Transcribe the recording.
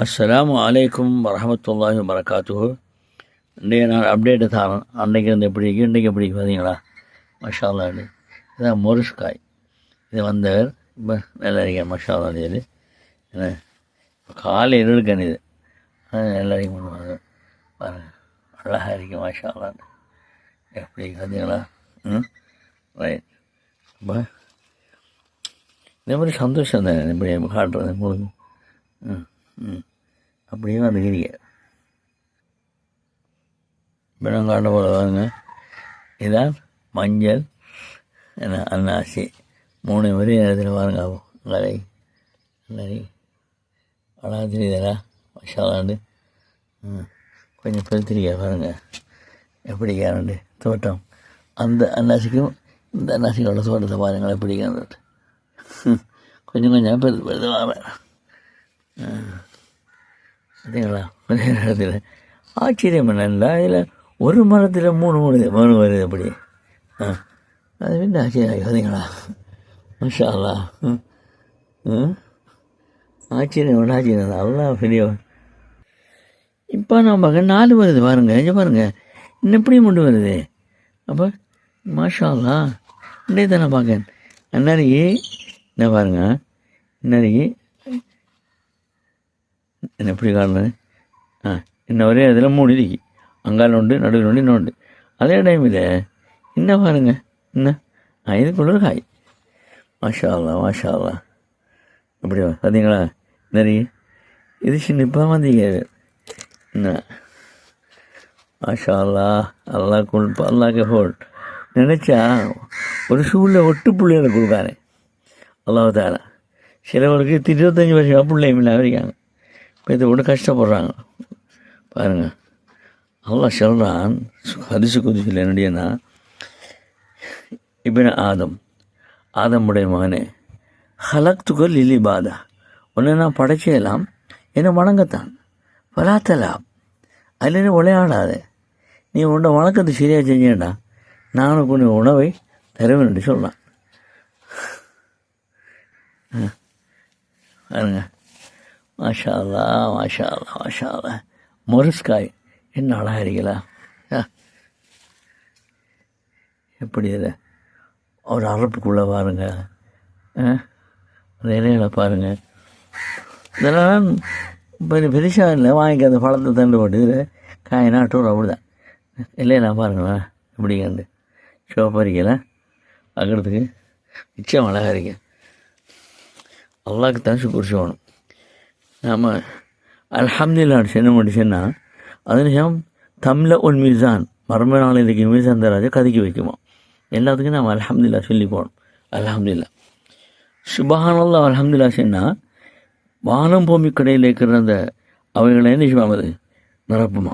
அஸ்ஸலாமு அலைக்கும் வரமத்துல்லாஹி வரகாத்துஹு இன்றைய நான் அப்டேட்டு தரேன் அன்றைக்கி வந்து எப்படி இருக்கு? இன்றைக்கி எப்படி பார்த்தீங்களா? மஷா இதான் மொரிஸ்காய். இது வந்தவர் இப்போ நல்லா இருக்கேன் மஷா அல்லா இது. என்ன? காலையில் இருக்கேன் இது. அதான் நல்லா இருக்க பண்ணுவாங்க பாருங்கள் அழகாக இருக்கு மஷா எப்படி பார்த்தீங்களா? ம்? ரைட் இப்போ இதே மாதிரி சந்தோஷம் தானே? இப்படி காட்டுறது உங்களுக்கு? ம். அப்படியே வந்துக்கிறீங்க இப்போ நான் காட்ட போல பாருங்க இதான் மஞ்சள் என்ன அன்னாசி. மூணு வரி நேரத்தில் பாருங்க நல்லா நல்லா அழகா தெரியுதா மஷாலாண்டு. ம். கொஞ்சம் பெருத்திரிக்கா பாருங்கள் எப்படி கேரண்டு? தோட்டம். அந்த அன்னாசிக்கும் இந்த அன்னாசியோட தோட்டத்தை பாருங்களேன் எப்படி கேரண்டு. கொஞ்சம் கொஞ்சம் பெருது பெருது வாங்க. பார்த்தீங்களா ஒரே நேரத்தில் ஆச்சரியம் என்னென்னா இதில் ஒரு மரத்தில் மூணு மூணு மூணு வருது அப்படி ஆ. அது வந்து ஆச்சரியம் பார்த்தீங்களா மஷா அல்லா ம். ம். ஆச்சரியம் ஒன்று ஆச்சரியம் நல்லா பெரிய இப்போ நான் பார்க்க நாலு வருது பாருங்க இங்கே பாருங்கள் இன்னும் எப்படி கொண்டு வருது? அப்போ மாஷா அல்லா இன்றைய தானே பார்க்கேன் அன்னைக்கு என்ன பாருங்க. இன்னைக்கு என்ன எப்படி காரணம் ஆ இன்ன ஒரே இதில் மூணு இருக்கு அங்கால உண்டு நடுவில் உண்டு இன்னொன்று அதே டைமில் என்ன பாருங்க என்ன ஆ இதுக்குள்ள ஒரு காய் மாஷாலா அல்லா மாஷா அப்படி பார்த்தீங்களா நிறைய இது சின்ன வந்தீங்க என்ன மாஷாலா அல்லா அல்லா கொள் அல்லாக்க ஹோல் நினச்சா ஒரு சூழ்நிலை ஒட்டு பிள்ளைகளை கொடுக்காரு அல்லாஹால சிலவருக்கு இருபத்தஞ்சி வருஷம் பிள்ளைங்களா இருக்காங்க இதை விட கஷ்டப்படுறாங்க. பாருங்கள் அல்லாஹ் சொல்கிறான் ஹதிசு குதிசில் என்னடியன்னா இப்போ ஆதம். ஆதமுடைய மகனே ஹலக்துகள் லிலி பாதா உன்னை நான் படைச்சலாம் என்னை வணங்கத்தான். பலாத்தலாம் அதில் நீ விளையாடாத நீ உன்னை வணக்கத்தை சரியாக செஞ்சேன்டா. நானும் கொஞ்சம் உணவை தருவேன் என்று சொல்கிறான் பாருங்க. மாஷாலா மாஷாலா மாஷாலா அல்லா முரஸ்காய் என்ன அழகாக இருக்கலா எப்படி இதில் ஒரு அரப்புக்குள்ளே பாருங்க. அந்த இலைகளை பாருங்கள் இதெல்லாம் பெரிய பெருசாக இல்லை. வாங்கிக்க அந்த பழத்தை தண்டு போட்டு இதில் காய் அப்படி தான் இல்லையா பாருங்களேன். எப்படி கண்டு இருக்கீங்களா? பார்க்குறதுக்கு நிச்சயம் அழகாக இருக்கேன் அல்லாவுக்கு தான் சுக்குரிச்சு வேணும் நாம் அல்ஹம்துல்லான்னு சின்ன முடிச்சுன்னா அதில் தமிழ உன் மீசான் மர்ம நாளைக்கு மீசான் தராஜை கதிக்கி வைக்குமா? எல்லாத்துக்கும் நாம் அலமதுல்லா சொல்லி போகணும். அலமதுல்லா சுபஹானல்லா அல்ஹம்துல்லா சொன்னால் வானம் பூமி கடையில் இருக்கிற அந்த அவைகளை என்ன செய்வாங்க? அது நிரப்புமா?